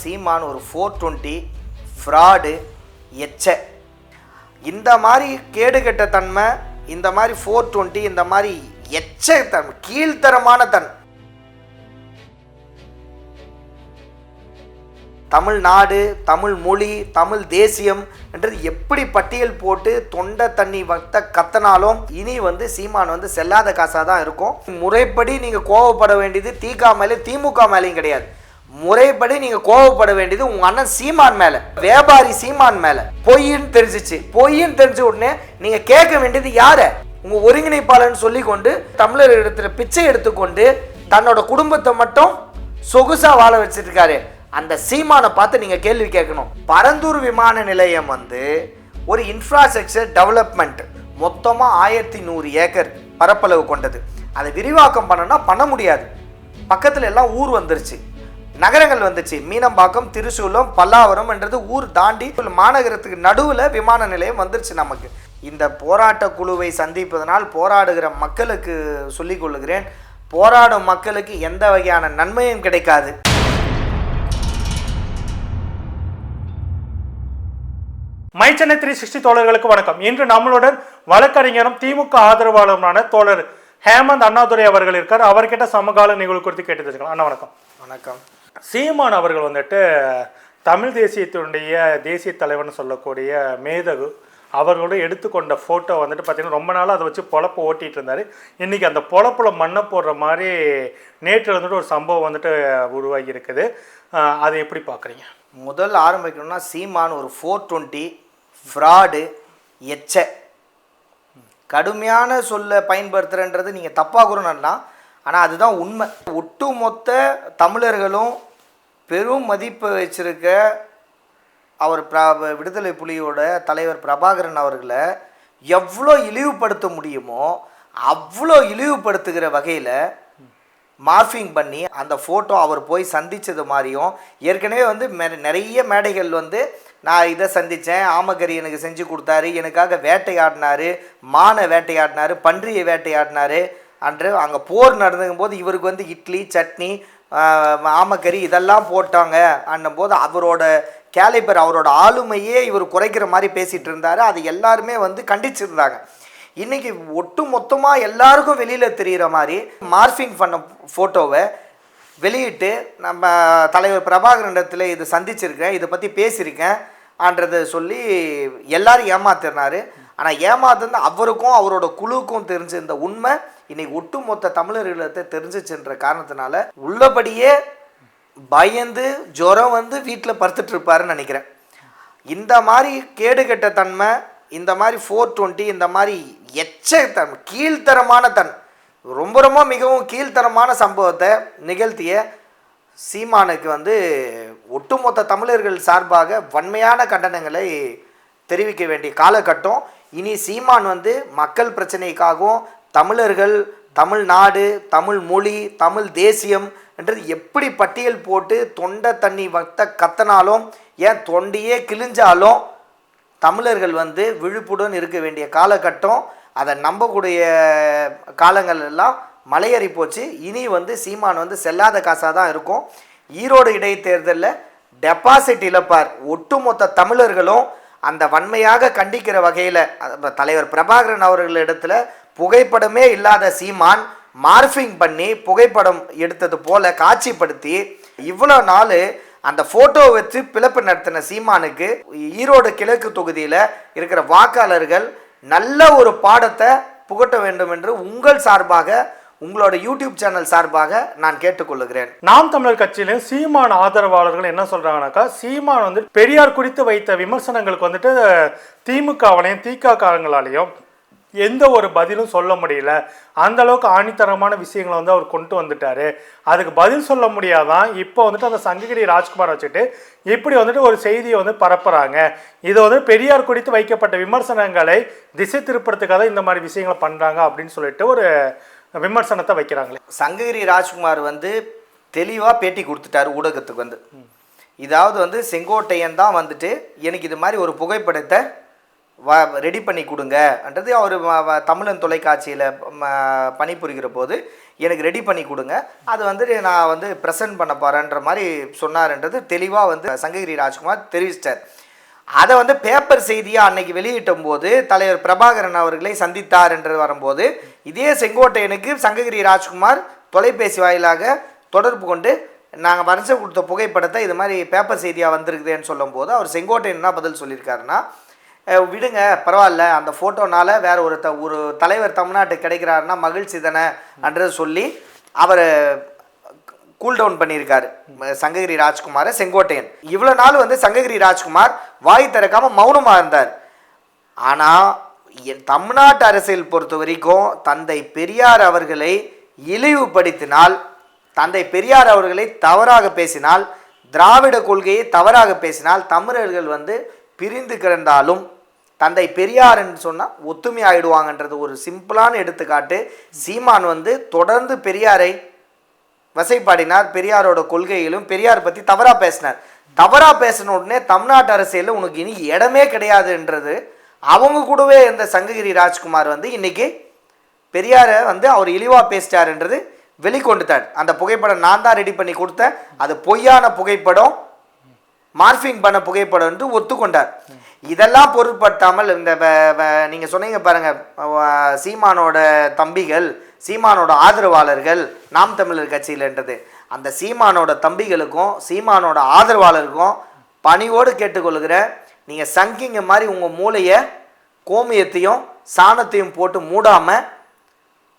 சீமான் ஒரு four twenty fraud எச்ச. இந்த மாதிரி கேடுகெட்ட தன்மை இந்த மாதிரி ஃபோர் டுவெண்ட்டி இந்த மாதிரி எச்ச தன் கீழ்த்தரமான தன். தமிழ்நாடு தமிழ் மொழி தமிழ் தேசியம் என்றது எப்படி பட்டியல் போட்டு தொண்டை தண்ணி வத்த கத்தனாலும் இனி வந்து சீமான் வந்து செல்லாத காசாக தான் இருக்கும். முறைப்படி நீங்கள் கோவப்பட வேண்டியது திக மேலே திமுக மேலேயும் கிடையாது. முறைப்படி நீங்கள் கோவப்பட வேண்டியது உங்கள் அண்ணன் சீமான் மேலே வியாபாரி சீமான் மேலே. பொய்ன்னு தெரிஞ்சிச்சு. பொய்ன்னு தெரிஞ்ச உடனே நீங்கள் கேட்க வேண்டியது யாரை? உங்கள் ஒருங்கிணைப்பாளர்னு சொல்லி கொண்டு தமிழர் இடத்துல பிச்சை எடுத்துக்கொண்டு தன்னோட குடும்பத்தை மட்டும் சொகுசா வாழ வச்சிருக்காரு. அந்த சீமானை பார்த்து நீங்கள் கேள்வி கேட்கணும். பரந்தூர் விமான நிலையம் வந்து ஒரு இன்ஃப்ராஸ்ட்ரக்சர் டெவலப்மெண்ட் மொத்தமாக ஆயிரத்தி நூறு ஏக்கர் பரப்பளவு கொண்டது. அதை விரிவாக்கம் பண்ணனா பண்ண முடியாது. பக்கத்தில் எல்லாம் ஊர் வந்துருச்சு. நகரங்கள் வந்துச்சு. மீனம்பாக்கம் திருசூலம் பல்லாவரம் என்றது ஊர் தாண்டி மாநகரத்துக்கு நடுவில் விமான நிலையம் வந்துருச்சு நமக்கு. இந்த போராட்ட குழுவை சந்திப்பதனால் போராடுகிற மக்களுக்கு சொல்லிக் கொள்ளுகிறேன் போராடும் மக்களுக்கு எந்த வகையான நன்மையும் கிடைக்காது. மை சென்னை த்ரீ சிக்ஸ்டி தோழர்களுக்கு வணக்கம். இன்று நம்மளுடன் வழக்கறிஞரும் திமுக ஆதரவாளருமான தோழர் ஹேமந்த் அண்ணாதுரை அவர்கள் இருக்கார். அவர்கிட்ட சமகால நிகழ்வு குறித்து கேட்டு தெரிஞ்சுக்கலாம். அண்ணா வணக்கம். வணக்கம். சீமான் அவர்கள் வந்துட்டு தமிழ் தேசியத்தினுடைய தேசிய தலைவர்னு சொல்லக்கூடிய மேதகு அவர்களோட எடுத்துக்கொண்ட ஃபோட்டோ வந்துட்டு பார்த்திங்கன்னா ரொம்ப நாளாக அதை வச்சு பொழப்பு ஓட்டிகிட்டு இருந்தார். இன்றைக்கி அந்த பொழப்பில் மண்ணை போடுற மாதிரி நேற்று வந்துட்டு ஒரு சம்பவம் வந்துட்டு உருவாகி இருக்குது. அதை எப்படி பார்க்குறீங்க முதல் ஆரம்பிக்கணும்னா சீமான் ஒரு ஃபோர் டுவெண்ட்டி ஃப்ராடு எச்ச. கடுமையான சொல்ல பயன்படுத்துகிறன்றது நீங்கள் தப்பாக கூட நடலாம் ஆனால் அதுதான் உண்மை. ஒட்டுமொத்த தமிழர்களும் பெரும் மதிப்பு வச்சிருக்க அவர் பிர விடுதலை புலியோட தலைவர் பிரபாகரன் அவர்களை எவ்வளோ இழிவுபடுத்த முடியுமோ அவ்வளோ இழிவுபடுத்துகிற வகையில் மார்ஃபிங் பண்ணி அந்த ஃபோட்டோ அவர் போய் சந்தித்தது மாதிரியும் ஏற்கனவே வந்து நிறைய மேடைகள் வந்து நான் இதை சந்தித்தேன் ஆமகரி எனக்கு செஞ்சு கொடுத்தாரு எனக்காக வேட்டையாடினாரு மானை வேட்டையாடினாரு பன்றியை வேட்டையாடினாரு அன்று அங்கே போர் நடந்துக்கும் போது இவருக்கு வந்து இட்லி சட்னி ஆமக்கறி இதெல்லாம் போட்டாங்க அன்னும்போது அவரோட கேலிபர் அவரோட ஆளுமையே இவர் குறைக்கிற மாதிரி பேசிகிட்டு இருந்தார். அது எல்லாருமே வந்து கண்டிச்சிருந்தாங்க. இன்றைக்கி ஒட்டு மொத்தமாக எல்லாருக்கும் வெளியில் தெரிகிற மாதிரி மார்ஃபிங் பண்ண ஃபோட்டோவை வெளியிட்டு நம்ம தலைவர் பிரபாகரனிடத்தில் இது சந்திச்சிருக்கேன் இதை பற்றி பேசியிருக்கேன் ஆன்றதை சொல்லி எல்லாரும் ஏமாத்தினார். ஆனால் ஏமாத்துறது அவருக்கும் அவரோட குழுவுக்கும் தெரிஞ்ச இந்த உண்மை இன்னைக்கு ஒட்டுமொத்த தமிழர்களிடத்தை தெரிஞ்சிச்சுன்ற காரணத்தினால உள்ளபடியே பயந்து ஜுரம் வந்து வீட்டில் படுத்துட்டு இருப்பாருன்னு நினைக்கிறேன். இந்த மாதிரி கேடுகெட்ட தன்மை இந்த மாதிரி ஃபோர் டுவெண்ட்டி இந்த மாதிரி எச்ச தன் கீழ்த்தரமான தன் ரொம்ப ரொம்ப மிகவும் கீழ்த்தரமான சம்பவத்தை நிகழ்த்திய சீமானுக்கு வந்து ஒட்டுமொத்த தமிழர்கள் சார்பாக வன்மையான கண்டனங்களை தெரிவிக்க வேண்டிய காலகட்டம். இனி சீமான் வந்து மக்கள் பிரச்சனைக்காகவும் தமிழர்கள் தமிழ்நாடு தமிழ் மொழி தமிழ் தேசியம் என்றது எப்படி பட்டியல் போட்டு தொண்டை தண்ணி வத்த கத்தனாலும் ஏன் தொண்டையே கிழிஞ்சாலும் தமிழர்கள் வந்து விழிப்புடன் இருக்க வேண்டிய காலகட்டம் அதை நம்பக்கூடிய காலங்கள் எல்லாம் மலையேறி போச்சு. இனி வந்து சீமான் வந்து செல்லாத காசாக தான் இருக்கும். ஈரோடு இடைத்தேர்தலில் டெபாசிட் இழப்பார் ஒட்டுமொத்த தமிழர்களும் அந்த வன்மையாக கண்டிக்கிற வகையில் தலைவர் பிரபாகரன் அவர்களிடத்தில் புகைப்படமே இல்லாத சீமான் மார்ஃபிங் பண்ணி புகைப்படம் எடுத்தது போல காட்சிப்படுத்தி இவ்வளோ நாள் அந்த ஃபோட்டோ வச்சு பிளப்பு நடத்தின சீமானுக்கு ஈரோடு கிழக்கு தொகுதியில் இருக்கிற வாக்காளர்கள் நல்ல ஒரு பாடத்தை புகட்ட வேண்டும் என்று உங்கள் சார்பாக உங்களோட யூடியூப் சேனல் சார்பாக நான் கேட்டுக்கொள்ளுகிறேன். நாம் தமிழர் கட்சியிலும் சீமான் ஆதரவாளர்கள் என்ன சொல்றாங்கன்னாக்கா சீமான் வந்து பெரியார் குறித்து வைத்த விமர்சனங்களுக்கு வந்துட்டு திமுகவாலையும் திகாரங்களாலையும் எந்த ஒரு பதிலும் சொல்ல முடியல. அந்த அளவுக்கு ஆணித்தரமான விஷயங்களை வந்து அவர் கொண்டு வந்துட்டாரு. அதுக்கு பதில் சொல்ல முடியாதான் இப்போ வந்துட்டு அந்த சங்ககிரி ராஜ்குமார் வச்சுட்டு இப்படி வந்துட்டு ஒரு செய்தியை வந்து பரப்புறாங்க. இது வந்து பெரியார் குறித்து வைக்கப்பட்ட விமர்சனங்களை திசை திருப்பறதுக்காக இந்த மாதிரி விஷயங்களை பண்றாங்க அப்படின்னு சொல்லிட்டு ஒரு விமர்சனத்தை வைக்கிறாங்களே. சங்ககிரி ராஜ்குமார் வந்து தெளிவாக பேட்டி கொடுத்துட்டாரு ஊடகத்துக்கு வந்து. இதாவது வந்து செங்கோட்டையன் தான் வந்துட்டு எனக்கு இது மாதிரி ஒரு புகைப்படத்தை வ ரெடி பண்ணி கொடுங்கன்றது அவர் தமிழன் தொலைக்காட்சியில் பணிபுரிகிற போது எனக்கு ரெடி பண்ணி கொடுங்க. அது வந்து நான் வந்து ப்ரெசென்ட் பண்ண போகிறேன்ற மாதிரி சொன்னார்ன்றது தெளிவாக வந்து சங்ககிரி ராஜ்குமார் தெரிவிச்சிட்டார். அதை வந்து பேப்பர் செய்தியாக அன்னைக்கு வெளியிட்டும் போது தலைவர் பிரபாகரன் அவர்களை சந்தித்தார் என்று வரும்போது இதே செங்கோட்டையனுக்கு சங்ககிரி ராஜ்குமார் தொலைபேசி வாயிலாக தொடர்பு கொண்டு நாங்கள் வரைஞ்ச கொடுத்த புகைப்படத்தை இது மாதிரி பேப்பர் செய்தியாக வந்திருக்குதுன்னு சொல்லும்போது அவர் செங்கோட்டையன் என்ன பதில் சொல்லியிருக்காருன்னா "அஹ், விடுங்க பரவாயில்ல அந்த ஃபோட்டோனால வேற ஒரு த ஒரு தலைவர் தமிழ்நாட்டுக்கு கிடைக்கிறாருன்னா மகிழ்ச்சி தானே என்றது சொல்லி அவர் கூல் டவுன் பண்ணியிருக்காரு. சங்ககிரி ராஜ்குமாரை செங்கோட்டையன். இவ்வளோ நாள் வந்து சங்ககிரி ராஜ்குமார் வாய் திறக்காமல் மௌனமாக இருந்தார். ஆனால் தமிழ்நாட்டு அரசியல் பொறுத்த வரைக்கும் தந்தை பெரியார் அவர்களை இழிவுபடுத்தினால் தந்தை பெரியார் அவர்களை தவறாக பேசினால் திராவிட கொள்கையை தவறாக பேசினால் தமிழர்கள் வந்து பிரிந்து கிடந்தாலும் தந்தை பெரியார்ன்னு சொன்னால் ஒத்துமை ஆயிடுவாங்கன்றது ஒரு சிம்பிளான எடுத்துக்காட்டு. சீமான் வந்து தொடர்ந்து பெரியாரை வசைப்பாடினார் பெரியாரோட கொள்கையிலும் பெரியார் பற்றி தவறாக பேசினார். தவறாக பேசின உடனே தமிழ்நாட்டு அரசியலில் உனக்கு இனி இடமே கிடையாதுன்றது அவங்க கூடவே இருந்த சங்ககிரி ராஜ்குமார் வந்து இன்றைக்கி பெரியாரை வந்து அவர் இழிவாக பேசிட்டாருன்றது வெளிக்கொண்டுட்டார். அந்த புகைப்படம் நான் தான் ரெடி பண்ணி கொடுத்தேன். அது பொய்யான புகைப்படம் மார்ஃபிங் பண்ண புகைப்படம் என்று ஒத்துக்கொண்டார். இதெல்லாம் பொருட்படுத்தாமல் இந்த வ- வ- சொன்னீங்க பாருங்கள் சீமானோட தம்பிகள் சீமானோட ஆதரவாளர்கள் நாம் தமிழர் கட்சியிலன்றது. அந்த சீமானோட தம்பிகளுக்கும் சீமானோட ஆதரவாளருக்கும் பணிவோடு கேட்டுக்கொள்கிற நீங்கள் சங்கிங்க மாதிரி உங்கள் மூளையை கோமியத்தையும் சாணத்தையும் போட்டு மூடாமல்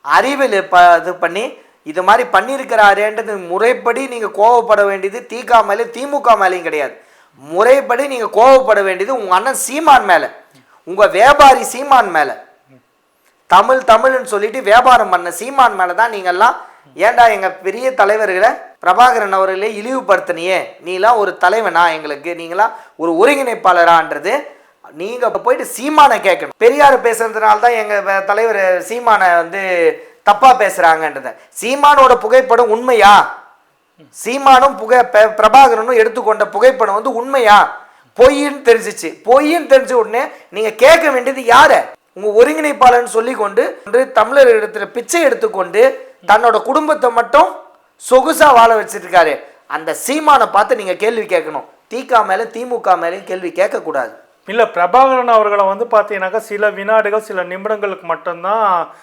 அறிவில் ப இது பண்ணி இது மாதிரி பண்ணியிருக்கிறாரேன்றது முறைப்படி நீங்கள் கோவப்பட வேண்டியது திக மேலே திமுக மேலேயும் கிடையாது. முறைப்படி நீங்கள் கோவப்பட வேண்டியது உங்கள் அண்ணன் சீமான் மேலே. உங்கள் வியாபாரி சீமான் மேலே. தமிழ் தமிழ்னு சொல்லிட்டு வியாபாரம் பண்ண சீமான் மேலே தான் நீங்கள்லாம் ஏன்டா எங்கள் பெரிய தலைவர்களை பிரபாகரன் அவர்களே இழிவுபடுத்தினியே? நீலாம் ஒரு தலைவனா எங்களுக்கு? நீங்களாம் ஒரு ஒருங்கிணைப்பாளரான்றது நீங்க போயிட்டு சீமானை கேட்கணும். பெரியார் பேசுறதுனால தான் எங்க தலைவர் சீமானை வந்து தப்பா பேசுறாங்கன்றத. சீமானோட புகைப்படம் உண்மையா? சீமானும் புகை பிரபாகரனும் எடுத்துக்கொண்ட புகைப்படம் வந்து உண்மையா? பொய்ன்னு தெரிஞ்சிச்சு. பொய்ன்னு தெரிஞ்ச உடனே நீங்க கேட்க வேண்டியது யார? உங்க ஒருங்கிணைப்பாளர்னு சொல்லி கொண்டு வந்து தமிழர் இடத்துல பிச்சை எடுத்துக்கொண்டு தன்னோட குடும்பத்தை மட்டும் சொகுசா வாழ வச்சிருக்காரு. அந்த சீமானை பார்த்து நீங்க கேள்வி கேட்கணும். திக மேல திமுக மேலேயும் கேள்வி கேட்கக்கூடாது. இல்லை பிரபாகரன் அவர்களை வந்து பார்த்தீங்கன்னாக்கா சில வினாடுகள் சில நிமிடங்களுக்கு மட்டும்தான்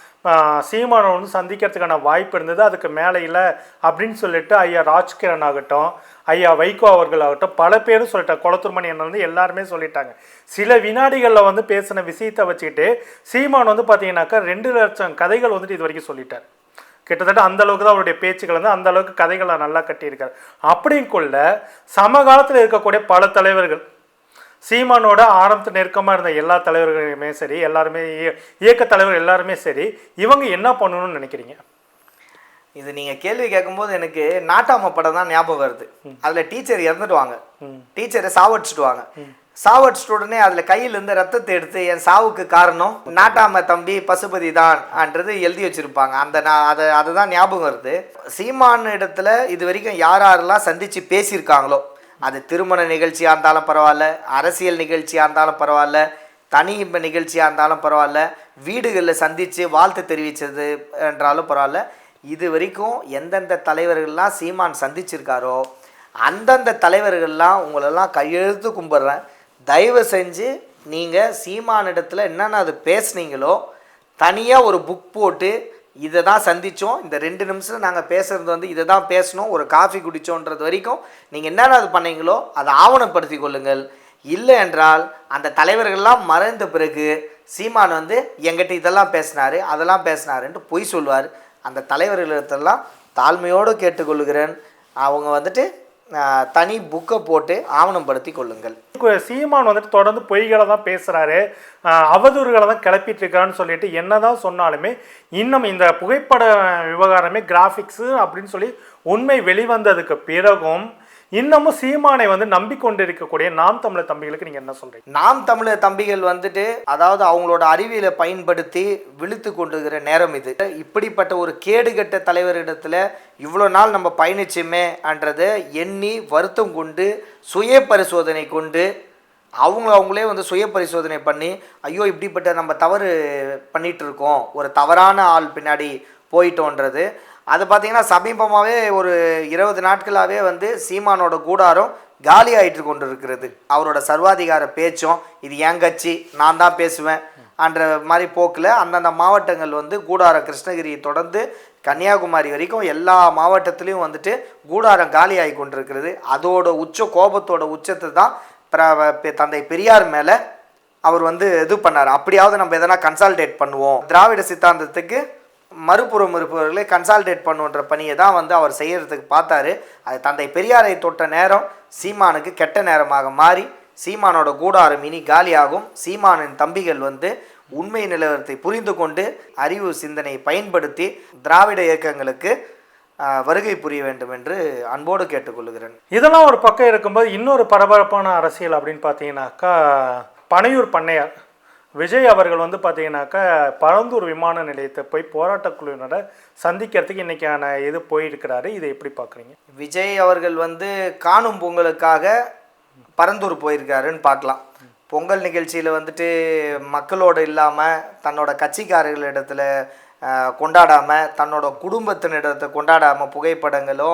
சீமானை வந்து சந்திக்கிறதுக்கான வாய்ப்பு இருந்தது. அதுக்கு மேலே இல்லை அப்படின்னு சொல்லிட்டு ஐயா ராஜ்கிரண் ஆகட்டும் ஐயா வைகோ அவர்கள் ஆகட்டும் பல பேரும் சொல்லிட்டாங்க. குளத்தூர்மணி என்ன வந்து எல்லாருமே சொல்லிட்டாங்க. சில வினாடிகளில் வந்து பேசின விஷயத்தை வச்சுக்கிட்டு சீமான் வந்து பார்த்தீங்கன்னாக்கா ரெண்டு லட்சம் கதைகள் வந்துட்டு இது வரைக்கும் சொல்லிட்டார். கிட்டத்தட்ட அந்த அளவுக்கு தான் அவருடைய பேச்சுகள் வந்து அந்த அளவுக்கு கதைகளை நல்லா கட்டியிருக்காரு. அப்படிங்குள்ள சமகாலத்தில் இருக்கக்கூடிய பல தலைவர்கள் சீமானோட ஆரம்பத்து நெருக்கமாக இருந்த எல்லா தலைவர்களுமே சரி எல்லாருமே இய- இயக்க தலைவர் எல்லாருமே சரி இவங்க என்ன பண்ணணும்னு நினைக்கிறீங்க? இது நீங்க கேள்வி கேட்கும்போது எனக்கு நாட்டாம படம் தான் ஞாபகம் வருது. அதுல டீச்சர் இறந்துடுவாங்க. டீச்சரை சாவடிச்சிடுவாங்க. சாவடிச்சிட்ட உடனே அதுல கையில இருந்து ரத்தத்தை எடுத்து என் சாவுக்கு காரணம் நாட்டாம தம்பி பசுபதி தான் என்றது எழுதி வச்சிருப்பாங்க. அந்த நான் அதை அதுதான் ஞாபகம் வருது. சீமான் இடத்துல இது வரைக்கும் யார் யாரெல்லாம் சந்திச்சு பேசியிருக்காங்களோ அது திருமண நிகழ்ச்சியாக இருந்தாலும் பரவாயில்ல அரசியல் நிகழ்ச்சியாக இருந்தாலும் பரவாயில்ல தனி நிகழ்ச்சியாக இருந்தாலும் பரவாயில்ல வீடுகளில் சந்தித்து வாழ்த்து தெரிவித்தது என்றாலும் பரவாயில்ல. இது வரைக்கும் எந்தெந்த தலைவர்கள்லாம் சீமான் சந்திச்சிருக்காரோ அந்தந்த தலைவர்கள்லாம் உங்களெல்லாம் கையெழுத்து கும்பிட்றேன். தயவு செஞ்சு நீங்கள் சீமானிடத்தில் என்னென்ன அது பேசுனீங்களோ தனியாக ஒரு புக் போட்டு இதை தான் சந்தித்தோம் இந்த ரெண்டு நிமிஷம் நாங்கள் பேசுறது வந்து இதை தான் பேசணும். ஒரு காஃபி குடித்தோன்றது வரைக்கும் நீங்கள் என்னென்ன அது பண்ணீங்களோ அதை ஆவணப்படுத்தி கொள்ளுங்கள். இல்லை என்றால் அந்த தலைவர்கள்லாம் மறைந்த பிறகு சீமான் வந்து எங்கிட்ட இதெல்லாம் பேசினாரு அதெல்லாம் பேசினாருன்ட்டு பொய் சொல்வார் அந்த தலைவர்களிடத்தெல்லாம் தாழ்மையோடு கேட்டுக்கொள்கிறேன். அவங்க வந்துட்டு தனி புக்கை போட்டு ஆவணப்படுத்தி கொள்ளுங்கள். சீமான் வந்துட்டு தொடர்ந்து பொய்களை தான் பேசுகிறாரு அவதூறுகளை தான் கிளப்பிட்டு இருக்காருன்னு சொல்லிட்டு என்னதான் சொன்னாலுமே இன்னும் இந்த புகைப்பட விவகாரமே கிராஃபிக்ஸு அப்படின்னு சொல்லி உண்மை வெளிவந்ததுக்கு பிறகும் இன்னமும் சீமானை வந்து நம்பிக்கொண்டிருக்கக்கூடிய நாம் தமிழர் தம்பிகளுக்கு நீங்கள் என்ன சொல்கிறீங்க நாம் தமிழர் தம்பிகள் வந்துட்டு அதாவது அவங்களோட அறிவியலை பயன்படுத்தி விழுத்து கொண்டுகிற நேரம் இது. இப்படிப்பட்ட ஒரு கேடுகட்ட தலைவரிடத்துல இவ்வளோ நாள் நம்ம பயணிச்சோமே என்றதை எண்ணி வருத்தம் கொண்டு சுய பரிசோதனை கொண்டு அவங்கள அவங்களே வந்து சுய பரிசோதனை பண்ணி ஐயோ இப்படிப்பட்ட நம்ம தவறு பண்ணிட்டு இருக்கோம் ஒரு தவறான ஆள் பின்னாடி போயிட்டோன்றது. அது பார்த்தீங்கன்னா சமீபமாகவே ஒரு இருபது நாட்களாகவே வந்து சீமானோட கூடாரம் காலி ஆயிட்டு கொண்டு இருக்கிறது அவரோட சர்வாதிகார பேச்சும் இது என் கட்சி நான் தான் பேசுவேன் அன்ற மாதிரி போக்கில் அந்தந்த மாவட்டங்கள் வந்து கூடார கிருஷ்ணகிரியை தொடர்ந்து கன்னியாகுமரி வரைக்கும் எல்லா மாவட்டத்துலேயும் வந்துட்டு கூடாரம் காலியாகி கொண்டிருக்கிறது. அதோட உச்ச கோபத்தோட உச்சத்தை தான் பிர- பெ- தந்தை பெரியார் மேலே அவர் வந்து இது பண்ணார். அப்படியாவது நம்ம எதனா கன்சால்டேட் பண்ணுவோம். திராவிட சித்தாந்தத்துக்கு மறுபுறம் இருப்பவர்களை கன்சால்டேட் பண்ணுன்ற பணியை தான் வந்து அவர் செய்கிறதுக்கு பார்த்தாரு. அது தந்தை பெரியாரை தொட்ட நேரம் சீமானுக்கு கெட்ட நேரமாக மாறி சீமானோட கூடாரம் இனி காலியாகும். சீமானின் தம்பிகள் வந்து உண்மை நிலவரத்தை புரிந்து கொண்டு அறிவு சிந்தனையை பயன்படுத்தி திராவிட இயக்கங்களுக்கு வருகை புரிய வேண்டும் என்று அன்போடு கேட்டுக்கொள்கிறேன். இதெல்லாம் ஒரு பக்கம் இருக்கும்போது இன்னொரு பரபரப்பான அரசியல் அப்படின்னு பார்த்தீங்கன்னாக்கா பனையூர் பண்ணையார். விஜய் அவர்கள் வந்து பார்த்தீங்கன்னாக்கா பரந்தூர் விமான நிலையத்தை போய் போராட்டக் குழுவினரை சந்திக்கிறதுக்கு இன்றைக்கான இது போயிருக்கிறாரு. இதை எப்படி பார்க்குறீங்க விஜய் அவர்கள் வந்து காணும் பொங்கலுக்காக பரந்தூர் போயிருக்காருன்னு பார்க்கலாம். பொங்கல் நிகழ்ச்சியில் வந்துட்டு மக்களோடு இல்லாமல் தன்னோட கட்சிக்காரர்களிடத்தில் கொண்டாடாமல் தன்னோட குடும்பத்தினிடத்தை கொண்டாடாமல் புகைப்படங்களோ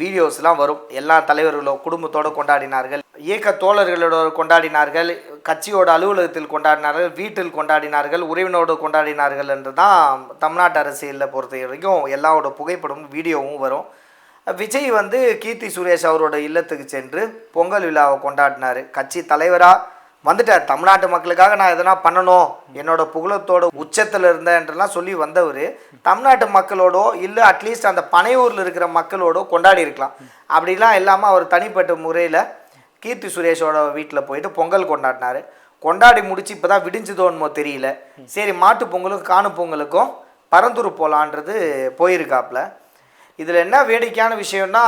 வீடியோஸ்லாம் வரும். எல்லா தலைவர்களும் குடும்பத்தோடு கொண்டாடினார்கள். இயக்க தோழர்களோட கொண்டாடினார்கள். கட்சியோட அலுவலகத்தில் கொண்டாடினார்கள். வீட்டில் கொண்டாடினார்கள். உறவினோடு கொண்டாடினார்கள் என்று தான் தமிழ்நாட்டு அரசியலில் பொறுத்த வரைக்கும் எல்லாவோட புகைப்படமும் வீடியோவும் வரும். விஜய் வந்து கீர்த்தி சுரேஷ் அவரோட இல்லத்துக்கு சென்று பொங்கல் விழாவை கொண்டாடினார். கட்சி தலைவராக வந்துட்டார். தமிழ்நாட்டு மக்களுக்காக நான் எதனா பண்ணணும் என்னோட புகழத்தோட உச்சத்தில் இருந்தேன்றலாம் சொல்லி வந்தவர் தமிழ்நாட்டு மக்களோடோ இல்லை அட்லீஸ்ட் அந்த பனையூரில் இருக்கிற மக்களோடோ கொண்டாடி இருக்கலாம். அப்படிலாம் இல்லாமல் அவர் தனிப்பட்ட முறையில் கீர்த்தி சுரேஷோட வீட்டில் போயிட்டு பொங்கல் கொண்டாடினார். கொண்டாடி முடிச்சு இப்போ தான் விடிஞ்சதோன்மோ தெரியல. சரி மாட்டு பொங்கலுக்கும் காணும் பொங்கலுக்கும் பரந்தூர் போகலான்றது போயிருக்காப்புல இதில் என்ன வேடிக்கையான விஷயம்னா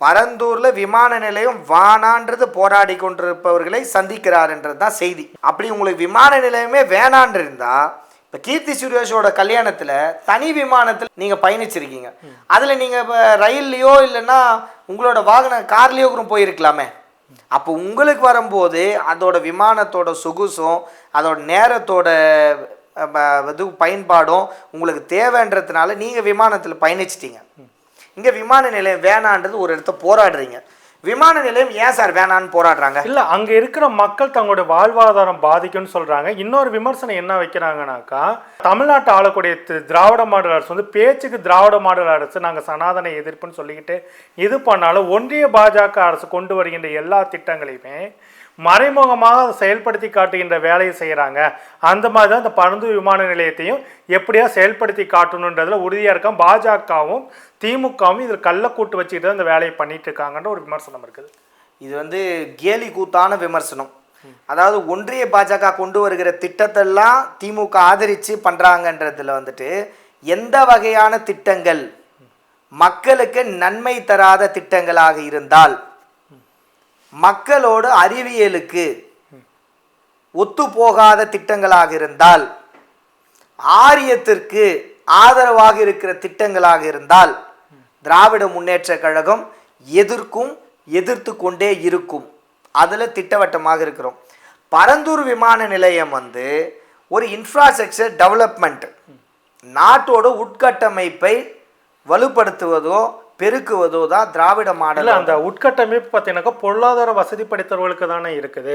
பரந்தூரில் விமான நிலையம் வானான்றது போராடி கொண்டிருப்பவர்களை சந்திக்கிறாருன்றது தான் செய்தி. அப்படி உங்களுக்கு விமான நிலையமே வேணான் இருந்தால் இப்போ கீர்த்தி சுரேஷோட கல்யாணத்தில் தனி விமானத்தில் நீங்கள் பயணிச்சிருக்கீங்க. அதில் நீங்கள் இப்போ ரயில்லையோ இல்லைன்னா உங்களோட வாகன கார்லேயோ கூட போயிருக்கலாமே. அப்போ உங்களுக்கு வரும்போது அதோட விமானத்தோட சொகுசும் அதோட நேரத்தோட இது பயன்பாடும் உங்களுக்கு தேவைன்றதுனால நீங்கள் விமானத்தில் பயணிச்சிட்டீங்க. இங்கே விமான நிலையம் வேணான்றது ஒரு இடத்த போராடுறீங்க. விமான நிலையம் ஏன் சார் வேணான்னு போராடுறாங்க? இல்லை அங்கே இருக்கிற மக்கள் தங்களுடைய வாழ்வாதாரம் பாதிக்கும்னு சொல்கிறாங்க இன்னொரு விமர்சனம் என்ன வைக்கிறாங்கனாக்கா தமிழ்நாட்டை ஆளக்கூடிய திராவிட மாடல் அரசு வந்து பேச்சுக்கு திராவிட மாடல் அரசு நாங்கள் சனாதன எதிர்ப்புன்னு சொல்லிக்கிட்டு இது பண்ணாலும் ஒன்றிய பாஜக அரசு கொண்டு வருகின்ற எல்லா திட்டங்களையுமே மறைமுகமாக அதை செயல்படுத்தி காட்டுகின்ற வேலையை செய்கிறாங்க அந்த மாதிரி தான் இந்த பருந்து விமான நிலையத்தையும் எப்படியா செயல்படுத்தி காட்டணுன்றதில் உறுதியாக இருக்கான் பாஜகவும் திமுகவும் இதில் கள்ளக்கூட்டு வச்சுக்கிட்டு தான் இந்த வேலையை பண்ணிட்டு இருக்காங்கன்ற ஒரு விமர்சனம் இருக்குது. இது வந்து கேலி கூத்தான விமர்சனம். அதாவது ஒன்றிய பாஜக கொண்டு வருகிற திட்டத்தெல்லாம் திமுக ஆதரித்து பண்ணுறாங்கன்றதுல வந்துட்டு எந்த வகையான திட்டங்கள் மக்களுக்கு நன்மை தராத திட்டங்களாக இருந்தால் மக்களோடு அறிவியலுக்கு ஒத்துப்போகாத திட்டங்களாக இருந்தால் ஆரியத்திற்கு ஆதரவாக இருக்கிற திட்டங்களாக இருந்தால் திராவிட முன்னேற்றக் கழகம் எதிர்க்கும் எதிர்த்து கொண்டே இருக்கும். அதில் திட்டவட்டமாக இருக்கிறோம். பரந்தூர் விமான நிலையம் வந்து ஒரு இன்ஃப்ராஸ்ட்ரக்சர் டெவலப்மெண்ட் நாட்டோட உட்கட்டமைப்பை வலுப்படுத்துவதோ பெருக்குவதோ தான் திராவிட மாடல் அந்த உட்கட்டமைப்பு பார்த்தீங்கன்னாக்கா பொருளாதார வசதி படைத்தவர்களுக்கு தானே இருக்குது.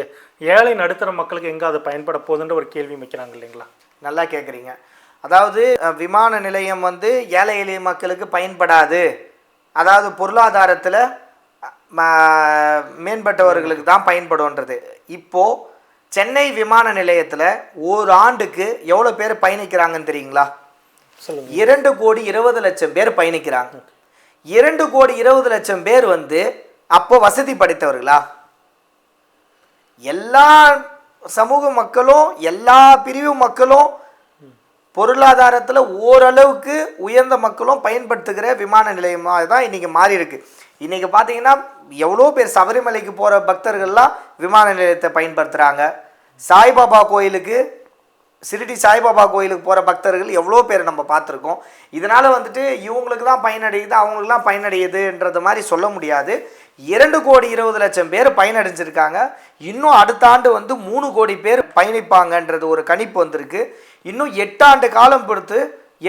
ஏழை நடுத்தர மக்களுக்கு எங்க அது பயன்பட போகுதுன்ற ஒரு கேள்வி வைக்கிறாங்க இல்லைங்களா? நல்லா கேட்குறீங்க அதாவது விமான நிலையம் வந்து ஏழை எளிய மக்களுக்கு பயன்படாது. அதாவது பொருளாதாரத்தில் மேம்பட்டவர்களுக்கு தான் பயன்படும்ன்றது. இப்போது சென்னை விமான நிலையத்தில் ஒரு ஆண்டுக்கு எவ்வளோ பேர் பயணிக்கிறாங்கன்னு தெரியுங்களா? சொல்லுங்க. இரண்டு கோடி இருபது லட்சம் பேர் பயணிக்கிறாங்க. இரண்டு கோடி இருபது லட்சம் பேர் வந்து அப்போ வசதி படைத்தவர்களா? எல்லா சமூக மக்களும் எல்லா பிரிவு மக்களும் பொருளாதாரத்தில் ஓரளவுக்கு உயர்ந்த மக்களும் பயன்படுத்துகிற விமான நிலையமாக தான் இன்றைக்கி மாறி இருக்கு இன்றைக்கி பார்த்தீங்கன்னா எவ்வளோ பேர் சபரிமலைக்கு போகிற பக்தர்கள்லாம் விமான நிலையத்தை பயன்படுத்துகிறாங்க சாய்பாபா கோயிலுக்கு சிரிடி சாய்பாபா கோயிலுக்கு போகிற பக்தர்கள் எவ்வளோ பேர் நம்ம பார்த்துருக்கோம். இதனால் வந்துட்டு இவங்களுக்கு தான் பயனடையுது அவங்களுக்குலாம் பயனடையுதுன்றது மாதிரி சொல்ல முடியாது. இரண்டு கோடி இருபது லட்சம் பேர் பயனடைஞ்சிருக்காங்க. இன்னும் அடுத்த ஆண்டு வந்து மூணு கோடி பேர் பயணிப்பாங்கன்றது ஒரு கணிப்பு வந்திருக்கு. இன்னும் எட்டு ஆண்டு காலம் பொறுத்து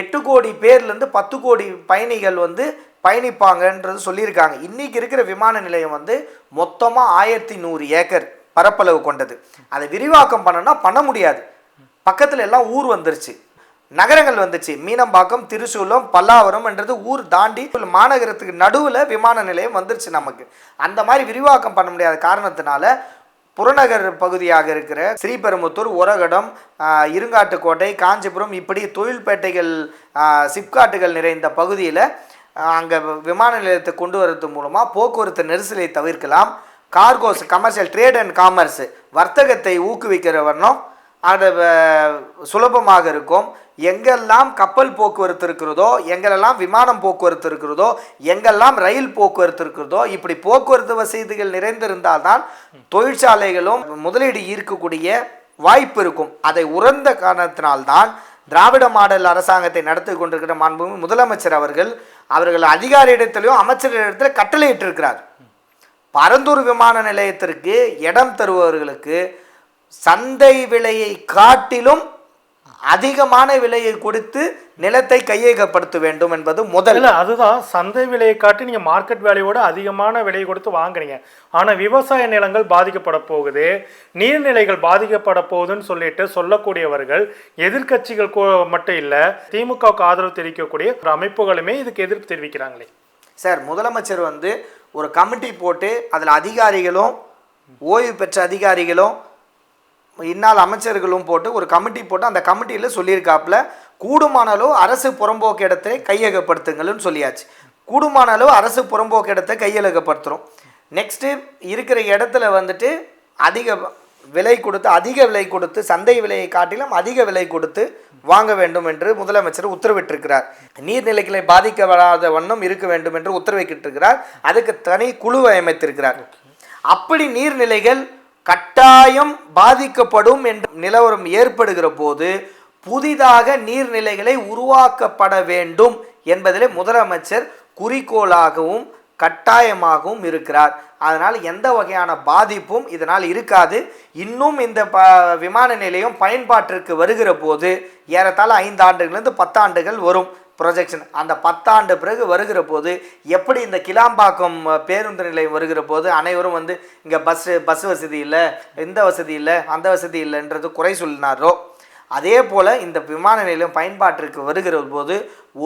எட்டு கோடி பேர்லேருந்து பத்து கோடி பயணிகள் வந்து பயணிப்பாங்கன்றது சொல்லியிருக்காங்க. இன்றைக்கி இருக்கிற விமான நிலையம் வந்து மொத்தமாக ஆயிரத்தி நூறு ஏக்கர் பரப்பளவு கொண்டது. அதை விரிவாக்கம் பண்ணனா பண்ண முடியாது. பக்கத்தில் எல்லாம் ஊர் வந்துருச்சு. நகரங்கள் வந்துச்சு. மீனம்பாக்கம் திருசூலம் பல்லாவரம்ன்றது ஊர் தாண்டி மாநகரத்துக்கு நடுவில் விமான நிலையம் வந்துருச்சு நமக்கு. அந்த மாதிரி விரிவாக்கம் பண்ண முடியாத காரணத்தினால புறநகர் பகுதியாக இருக்கிற ஸ்ரீபெரும்புத்தூர் உரகடம் இருங்காட்டுக்கோட்டை காஞ்சிபுரம் இப்படி தொழில்பேட்டைகள் சிப்காட்டுகள் நிறைந்த பகுதியில் அங்கே விமான நிலையத்தை கொண்டு வரது மூலமாக போக்குவரத்து நெரிசலை தவிர்க்கலாம். Cargos commercial trade and commerce வர்த்தகத்தை ஊக்குவிக்கிற வண்ணம் அது சுலபமாக இருக்கும். எங்கெல்லாம் கப்பல் போக்குவரத்து இருக்கிறதோ எங்கெல்லாம் விமானம் போக்குவரத்து இருக்கிறதோ எங்கெல்லாம் ரயில் போக்குவரத்து இருக்கிறதோ இப்படி போக்குவரத்து வசதிகள் நிறைந்திருந்தால்தான் தொழிற்சாலைகளும் முதலீடு ஈர்க்கக்கூடிய வாய்ப்பு இருக்கும். அதை உறந்த காரணத்தினால்தான் திராவிட மாடல் அரசாங்கத்தை நடத்தி கொண்டிருக்கிற மாண்பு முதலமைச்சர் அவர்கள் அவர்கள் அதிகாரியிடத்திலையும் அமைச்சரிடத்தில் கட்டளையிட்டிருக்கிறார். பரந்தூர் விமான நிலையத்திற்கு இடம் தருபவர்களுக்கு சந்தை விலையை காட்டிலும் அதிகமான விலையை கொடுத்து நிலத்தை கையகப்படுத்த வேண்டும் என்பது முதல். இல்ல அதுதான். சந்தை விலையை காட்டி நீங்க மார்க்கெட் வேல்யூவோட அதிகமான விலை கொடுத்து வாங்குறீங்க. ஆனா விவசாய நிலங்கள் பாதிக்கப்பட போகுது. நீர்நிலைகள் பாதிக்கப்பட போகுதுன்னு சொல்லிட்டு சொல்லக்கூடியவர்கள் எதிர்க்கட்சிகள் கூ- மட்டும் இல்ல திமுகவுக்கு ஆதரவு தெரிவிக்கக்கூடிய ஒரு அமைப்புகளுமே இதுக்கு எதிர்ப்பு தெரிவிக்கிறாங்களே. சார் முதலமைச்சர் வந்து ஒரு கமிட்டி போட்டு அதில் அதிகாரிகளும் ஓய்வு பெற்ற அதிகாரிகளும் இந்நாள் அமைச்சர்களும் போட்டு ஒரு கமிட்டி போட்டு அந்த கமிட்டியில் சொல்லியிருக்காப்புல கூடுமான அளவு அரசு புறம்போக்கு இடத்தை கையகப்படுத்துங்கள்னு சொல்லியாச்சு. கூடுமான அளவு அரசு புறம்போக்கு இடத்தை கையகப்படுத்துகிறோம் நெக்ஸ்ட்டு இருக்கிற இடத்துல வந்துட்டு அதிக விலை கொடுத்து அதிக விலை கொடுத்து சந்தை விலையை காட்டிலும் அதிக விலை கொடுத்து வாங்க வேண்டும் என்று முதலமைச்சர் உத்தரவிட்டிருக்கிறார். நீர்நிலைகளை பாதிக்கப்படாத வண்ணம் இருக்க வேண்டும் என்று உத்தரவிட்டிருக்கிறார். அதுக்கு தனி குழுவை அமைத்திருக்கிறார். அப்படி நீர்நிலைகள் கட்டாயம் பாதிக்கப்படும் என்ற நிலவரம் ஏற்படுகிற போது புதிதாக நீர்நிலைகளை உருவாக்கப்பட வேண்டும் என்பதிலே முதலமைச்சர் குறிக்கோளாகவும் கட்டாயமாகவும் இருக்கிறார். அதனால் எந்த வகையான பாதிப்பும் இதனால் இருக்காது. இன்னும் இந்த ப விமான நிலையம் பயன்பாட்டிற்கு வருகிற போது ஏறத்தாழ ஐந்து ஆண்டுகள்லேருந்து பத்தாண்டுகள் வரும். ப்ரொஜெக்ஷன் அந்த பத்தாண்டு பிறகு வருகிற போது எப்படி இந்த கிளாம்பாக்கம் பேருந்து நிலையம் வருகிற போது அனைவரும் வந்து இங்கே பஸ்ஸு பஸ் வசதி இல்லை இந்த வசதி இல்லை அந்த வசதி இல்லைன்றது குறை சொல்லினாரோ? அதே போல் இந்த விமான நிலையம் பயன்பாட்டிற்கு வருகிற போது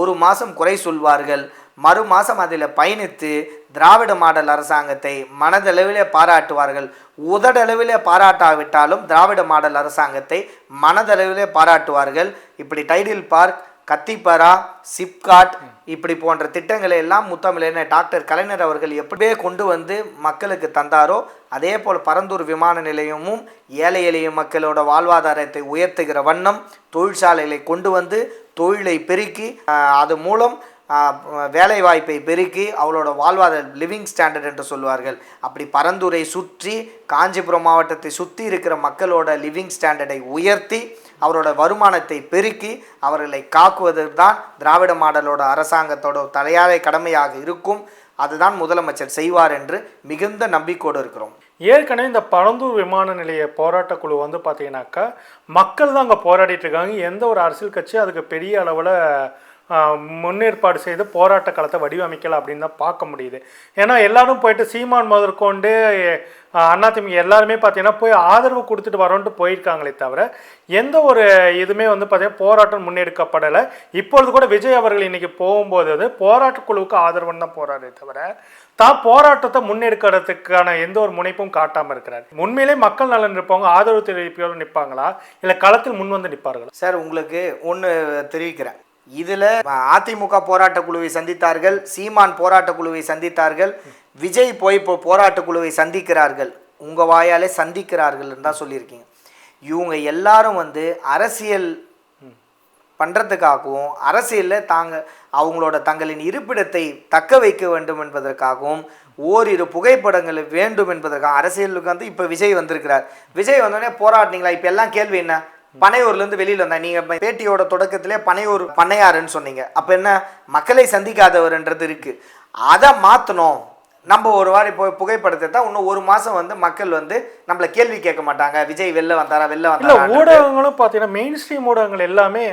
ஒரு மாதம் குறை சொல்வார்கள். மறு மாதம் அதில் பயணித்து திராவிட மாடல் அரசாங்கத்தை மனதளவிலே பாராட்டுவார்கள். உதடளவிலே பாராட்டாவிட்டாலும் திராவிட மாடல் அரசாங்கத்தை மனதளவிலே பாராட்டுவார்கள். இப்படி டைடில் பார்க் கத்திப்பரா சிப்காட் இப்படி போன்ற திட்டங்களை எல்லாம் முத்தமிழன டாக்டர் கலைஞர் அவர்கள் எப்படியே கொண்டு வந்து மக்களுக்கு தந்தாரோ அதே போல் பரந்தூர் விமான நிலையமும் ஏழை எளிய மக்களோட வாழ்வாதாரத்தை உயர்த்துகிற வண்ணம் தொழிற்சாலைகளை கொண்டு வந்து தொழிலை பெருக்கி அது மூலம் வேலை வாய்ப்பை பெருக்கி அவளோட வாழ்வாதார லிவிங் ஸ்டாண்டர்ட் என்று சொல்வார்கள். அப்படி பரந்தூரை சுற்றி காஞ்சிபுரம் மாவட்டத்தை சுற்றி இருக்கிற மக்களோட லிவிங் ஸ்டாண்டர்டை உயர்த்தி அவரோட வருமானத்தை பெருக்கி அவர்களை காக்குவதுதான் திராவிட மாடலோட அரசாங்கத்தோட தலையாய கடமையாக இருக்கும். அதுதான் முதலமைச்சர் செய்வார் என்று மிகுந்த நம்பிக்கையோடு இருக்கிறோம். ஏற்கனவே இந்த பழந்தூர் விமான நிலைய போராட்டக் குழு வந்து பார்த்தீங்கன்னாக்கா மக்கள் தான் அங்கே போராடிட்டு இருக்காங்க. எந்த ஒரு அரசியல் கட்சியும் அதுக்கு பெரிய அளவில் முன்னேற்பாடு செய்து போராட்ட களத்தை வடிவமைக்கலை அப்படின்னு தான் பார்க்க முடியுது. ஏன்னா எல்லாரும் போயிட்டு சீமான் முதற்கொண்டு அஹ், அதிமுக எல்லாருமே பார்த்தீங்கன்னா போய் ஆதரவு கொடுத்துட்டு வரோன்ட்டு போயிருக்காங்களே தவிர எந்த ஒரு இதுவுமே வந்து பார்த்தீங்கன்னா போராட்டம் முன்னெடுக்கப்படலை. இப்பொழுது கூட விஜய் அவர்கள் இன்னைக்கு போகும்போது அது போராட்டக் குழுவுக்கு ஆதரவுன்னு தான் போறாரே தவிர தான் போராட்டத்தை முன்னெடுக்கிறதுக்கான எந்த ஒரு முனைப்பும் காட்டாமல் இருக்கிறார். உண்மையிலே மக்கள் நலன் இருப்பவங்க ஆதரவு தெரிவிப்போடு நிற்பாங்களா? இல்லை களத்தில் முன் வந்து நிற்பார்களா? சார் உங்களுக்கு ஒன்று தெரிவிக்கிறேன். இதில் அதிமுக போராட்ட குழுவை சந்தித்தார்கள் சீமான் போராட்ட குழுவை சந்தித்தார்கள் விஜய் போய் இப்போ போராட்ட குழுவை சந்திக்கிறார்கள். உங்கள் வாயாலே சந்திக்கிறார்கள் தான் சொல்லியிருக்கீங்க. இவங்க எல்லாரும் வந்து அரசியல் பண்ணுறதுக்காகவும் அரசியலில் தாங்க அவங்களோட தங்களின் இருப்பிடத்தை தக்க வைக்க வேண்டும் என்பதற்காகவும் ஓரிரு புகைப்படங்கள் வேண்டும் என்பதற்காக அரசியலுக்கு வந்து இப்போ விஜய் வந்திருக்கிறார். விஜய் வந்தோடனே போராடினீங்களா? இப்போ எல்லாம் கேள்வி என்ன? பனையூர்ல இருந்து வெளியில வந்தா நீங்க இப்ப பேட்டியோட தொடக்கத்திலே பனையூர் பண்ணையாருன்னு சொன்னீங்க. அப்ப என்ன? மக்களை சந்திக்காதவர்ன்றது இருக்கு. அதை மாத்தணும். நம்ம ஒரு வாரி போய் புகைப்படத்தை தான் இன்னும் ஒரு மாசம் வந்து மக்கள் வந்து நம்மள கேள்வி கேட்க மாட்டாங்க. விஜய் வெளில வந்தாரா? வெளில வந்தாரா ஊடகங்களும் பார்த்தீங்கன்னா மெயின் ஸ்ட்ரீம் ஊடகங்கள் எல்லாமே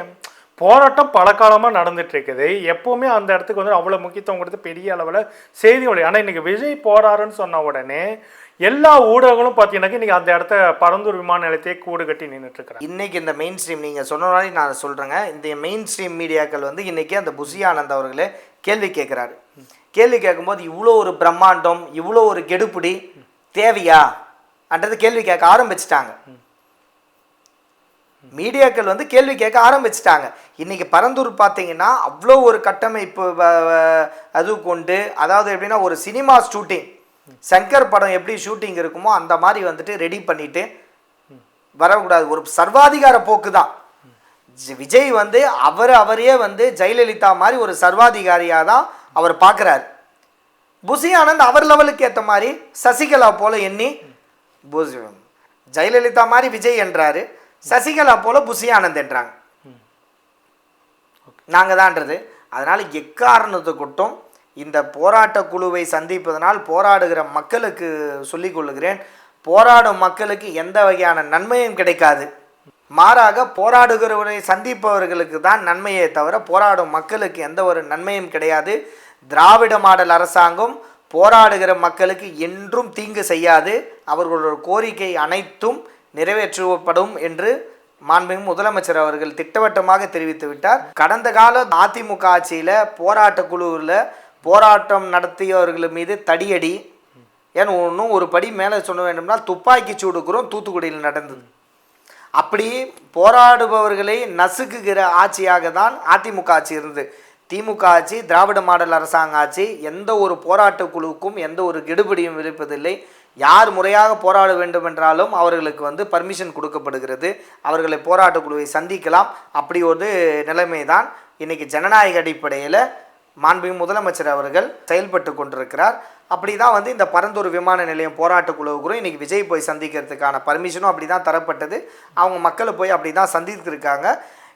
போராட்டம் பல காலமாக நடந்துட்டு இருக்குது எப்போவுமே அந்த இடத்துக்கு வந்து அவ்வளோ முக்கியத்துவம் கொடுத்து பெரிய அளவில் செய்தி ஒளி. ஆனால் இன்றைக்கி விஜய் போறாருன்னு சொன்ன உடனே எல்லா ஊடகங்களும் பார்த்தீங்கன்னாக்க இன்றைக்கி அந்த இடத்த பரந்தூர் விமான நிலையத்தையே கூடு கட்டி நின்றுட்டு இன்றைக்கி இந்த மெயின் ஸ்ட்ரீம் நீங்கள் சொன்ன நான் சொல்கிறேங்க இந்த மெயின் ஸ்ட்ரீம் மீடியாக்கள் வந்து இன்றைக்கி அந்த புசி ஆனந்த் அவர்களே கேள்வி கேட்குறாரு கேள்வி கேட்கும்போது இவ்வளோ ஒரு பிரம்மாண்டம் இவ்வளோ ஒரு கெடுபிடி தேவையா? அன்றது கேள்வி கேட்க ஆரம்பிச்சிட்டாங்க. மீடியாக்கள் வந்து கேள்வி கேட்க ஆரம்பிச்சிட்டாங்க. இன்றைக்கி பரந்தூர் பார்த்தீங்கன்னா அவ்வளோ ஒரு கட்டமைப்பு வ- அது கொண்டு அதாவது எப்படின்னா ஒரு சினிமா ஷூட்டிங். சங்கர் படம் எப்படி ஷூட்டிங் இருக்குமோ அந்த மாதிரி வந்துட்டு ரெடி பண்ணிவிட்டு வரக்கூடாது. ஒரு சர்வாதிகார போக்கு தான் விஜய் வந்து அவர் அவரையே வந்து ஜெயலலிதா மாதிரி ஒரு சர்வாதிகாரியாக தான் அவர் பார்க்குறாரு புசி ஆனந்த் அவர் லெவலுக்கு ஏற்ற மாதிரி சசிகலா போல எண்ணி புசி ஜெயலலிதா மாதிரி விஜய் என்றார். சசிகலா போல புசி ஆனந்த் என்றாங்க நாங்கள் தான்றது அதனால் எக்காரணத்தை கொட்டும் இந்த போராட்ட குழுவை சந்திப்பதனால் போராடுகிற மக்களுக்கு சொல்லிக் கொள்ளுகிறேன். போராடும் மக்களுக்கு எந்த வகையான நன்மையும் கிடைக்காது. மாறாக போராடுகிறவரை சந்திப்பவர்களுக்கு தான் நன்மையே தவிர போராடும் மக்களுக்கு எந்த ஒரு நன்மையும் கிடையாது. திராவிட மாடல் அரசாங்கம் போராடுகிற மக்களுக்கு என்றும் தீங்கு செய்யாது. அவர்களோட கோரிக்கை அனைத்தும் நிறைவேற்றப்படும் என்று மாண்புமிகு முதலமைச்சர் அவர்கள் திட்டவட்டமாக தெரிவித்து விட்டார். கடந்த கால அதிமுக ஆட்சியில் போராட்ட குழுவில் போராட்டம் நடத்தியவர்கள் மீது தடியடி ஏன் ஒன்றும் ஒரு படி மேலே சொல்ல வேண்டும்னா துப்பாக்கி சூடுக்குறோம் தூத்துக்குடியில் நடந்தது. அப்படி போராடுபவர்களை நசுக்குகிற ஆட்சியாக தான் அதிமுக ஆட்சி இருந்தது. திமுக ஆட்சி திராவிட மாடல் அரசாங்க ஆட்சி எந்த ஒரு போராட்ட குழுவுக்கும் எந்த ஒரு கெடுபிடியும் விதிப்பதில்லை யார் முறையாக போராட வேண்டும் என்றாலும் அவர்களுக்கு வந்து பர்மிஷன் கொடுக்கப்படுகிறது. அவர்களை போராட்ட குழுவை சந்திக்கலாம். அப்படி ஒரு நிலைமை தான் இன்றைக்கி ஜனநாயக அடிப்படையில் மாண்புமிகு முதலமைச்சர் அவர்கள் செயல்பட்டு கொண்டிருக்கிறார். அப்படி தான் வந்து இந்த பரந்தூர் விமான நிலையம் போராட்ட குழுவுக்குறம் இன்றைக்கி விஜய் போய் சந்திக்கிறதுக்கான பர்மிஷனும் அப்படி தான் தரப்பட்டது. அவங்க மக்களை போய் அப்படி தான் சந்தித்திருக்காங்க.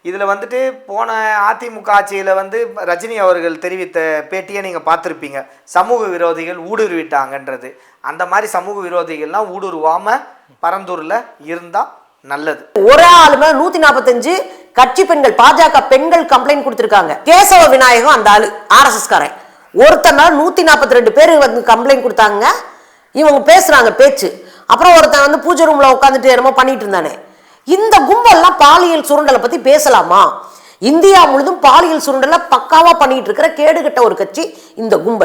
இதில் வந்துட்டு போன அதிமுக ஆட்சியில் வந்து ரஜினி அவர்கள் தெரிவித்த பேட்டியை நீங்கள் பார்த்துருப்பீங்க. சமூக விரோதிகள் ஊடுருவிட்டாங்கன்றது. அந்த மாதிரி சமூக விரோதிகள்லாம் ஊடுருவாமல் பரந்தூரில் இருந்தால் நல்லது. ஒரு ஆளுமே நூற்றி நூத்தி நாற்பத்தஞ்சு கட்சி பெண்கள் பாஜக பெண்கள் கம்ப்ளைண்ட் கொடுத்துருக்காங்க. கேசவ விநாயகம் அந்த ஆளு ஆர்எஸ்எஸ் காரன் ஒருத்தர் மேல நூத்தி நாற்பத்தி ரெண்டு பேர் வந்து கம்ப்ளைண்ட் கொடுத்தாங்க. இவங்க பேசுறாங்க பேச்சு. அப்புறம் ஒருத்தன் வந்து பூஜை ரூம்ல உட்காந்துட்டு என்னமோ பண்ணிட்டு இருந்தானே. இந்த கும்பல்லாம் பாலியல் சுரண்டலை பத்தி பேசலாமா? இந்தியா முழுதும் பாலியல் சுரண்டலை பக்காவா பண்ணிட்டு இருக்கிற கேடுகட்ட ஒரு கட்சி இந்த கும்பல்.